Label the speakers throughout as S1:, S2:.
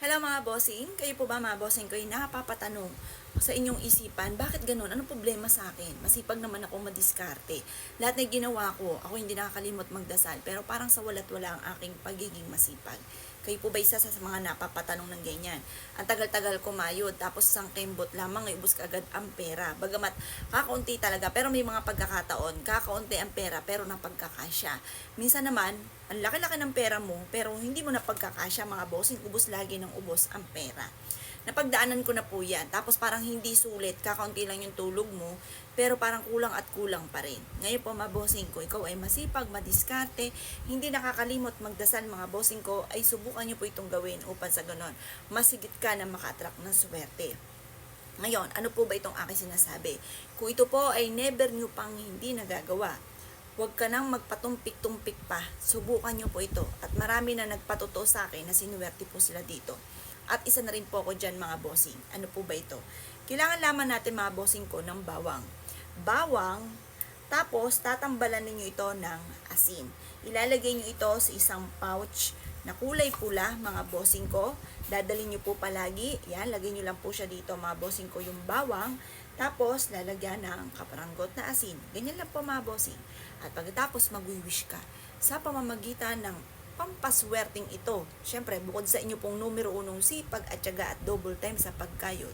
S1: Hello mga bossing, kayo po ba mga bossing ko ay napapatanong sa inyong isipan, bakit ganun? Anong problema sa akin? Masipag naman ako madiskarte. Lahat na ginawa ko, ako hindi nakakalimot magdasal, pero parang sa walat wala ang aking pagiging masipag. Kayo po ba isa sa mga napapatanong ng ganyan? Ang tagal-tagal kumayod, tapos isang kembot lamang, ibus ka agad ang pera. Bagamat kakaunti talaga, pero may mga pagkakataon, kakaunti ang pera, pero napagkakasya. Minsan naman, ang laki-laki ng pera mo, pero hindi mo na pagkakasya mga bossing, ubos lagi ng ubos ang pera. Napagdaanan ko na po yan. Tapos parang hindi sulit, kakaunti lang yung tulog mo, pero parang kulang at kulang pa rin. Ngayon po mga ko, ikaw ay masipag, madiskarte, hindi nakakalimot magdasal mga bossing ko, ay subukan nyo po itong gawin upang sa ganon, masigit ka na maka-attract ng swerte. Ngayon, ano po ba itong aking sinasabi? Kung ito po ay never nyo pang hindi nagagawa, huwag ka nang magpatumpik-tumpik pa. Subukan nyo po ito. At marami na nagpatuto sa akin na sinuwerte po sila dito. At isa na rin po ako dyan mga bossing. Ano po ba ito? Kailangan laman natin mga bossing ko ng bawang. Bawang, tapos tatambalan ninyo ito ng asin. Ilalagay nyo ito sa isang pouch na kulay pula mga bossing ko. Dadalhin nyo po palagi. Yan, lagay nyo lang po siya dito mga bossing ko yung bawang. Tapos, lalagyan ng kaparanggot na asin. Ganyan lang po mga bossing. At pagkatapos, magwi-wish ka sa pamamagitan ng pampaswerting ito. Siyempre, bukod sa inyo pong numero unong sipag at syaga at double time sa pagkayod,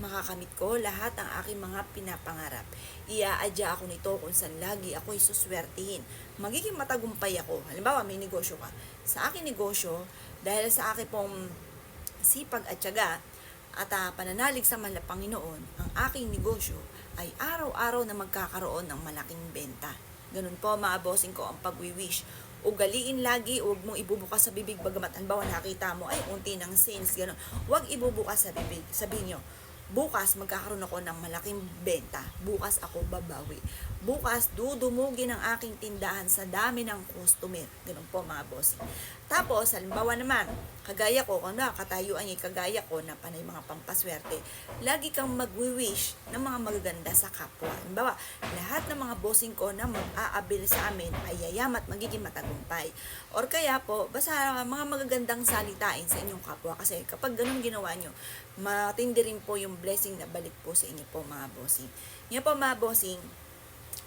S1: makakamit ko lahat ng aking mga pinapangarap. Iaadya ako nito kung saan lagi ako'y suswertihin. Magiging matagumpay ako. Halimbawa, may negosyo ka. Sa aking negosyo, dahil sa aking pong sipag at syaga, at uh, pananalig sa mahal ang aking negosyo ay araw-araw na magkakaroon ng malaking benta. Ganun po mga bossing ko ang pagwi-wish. Ugaliin lagi, huwag mong ibubukas sa bibig bagamat halimbawa nakita mo ay unti ng sales, ganun. Huwag ibubukas sa bibig. Sabihin nyo, bukas magkakaroon ako ng malaking benta. Bukas ako babawi. Bukas dudumugin ang aking tindahan sa dami ng customer. Ganun po mga bossing. Tapos, halimbawa naman, kagaya ko, kung na, katayuan niya, kagaya ko na panay mga pampaswerte, lagi kang magwi-wish ng mga magaganda sa kapwa. Halimbawa, lahat ng mga bossing ko na mag-aabil sa amin ay yayam at magiging matagumpay. Or kaya po, basta mga magagandang salitain sa inyong kapwa. Kasi kapag ganun ginawa nyo, matindi rin po yung blessing na balik po sa inyo po mga bossing. Yan po mga bossing,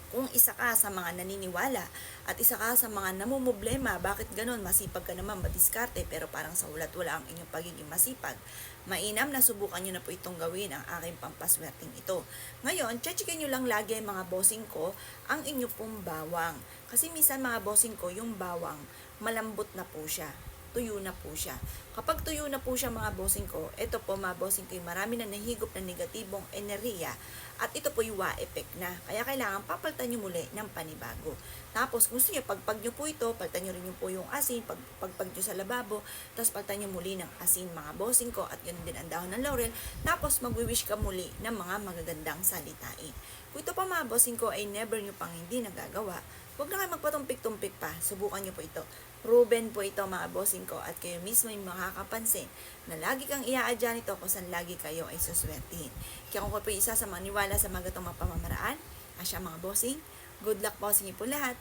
S1: kung isa ka sa mga naniniwala at isa ka sa mga namumblema, bakit ganun? Masipag ka naman, madiskarte, pero parang sa ulat wala ang inyong pagiging masipag. Mainam na subukan nyo na po itong gawin ang aking pampaswerting ito. Ngayon, chechikin nyo lang lagi mga bossing ko ang inyo pong bawang. Kasi minsan mga bossing ko, yung bawang, malambot na po siya tuyo na po siya. Kapag tuyo na po siya mga bossing ko, ito po mga bossing ko, marami na nahigop na negatibong enerhiya at ito po yung effect na. Kaya kailangan papalitan nyo muli ng panibago. Tapos gusto nyo, pagpag nyo po ito, palitan nyo rin yung po yung asin, pag, pagpag nyo sa lababo, tapos palitan nyo muli ng asin mga bossing ko at yun din ang dahon ng laurel. Tapos magwi-wish ka muli ng mga magagandang salitain. Kung ito pa mga bossing ko ay never nyo pang hindi nagagawa, huwag na kayo magpatumpik-tumpik pa. Subukan nyo po ito. Proven po ito mga bossing ko at kayo mismo yung makakapansin na lagi kang iaadya nito kung saan lagi kayo ay suswertihin. Kaya kung po isa sa maniwala sa mga itong mga pamamaraan, asya mga bossing, good luck po sa inyo po lahat.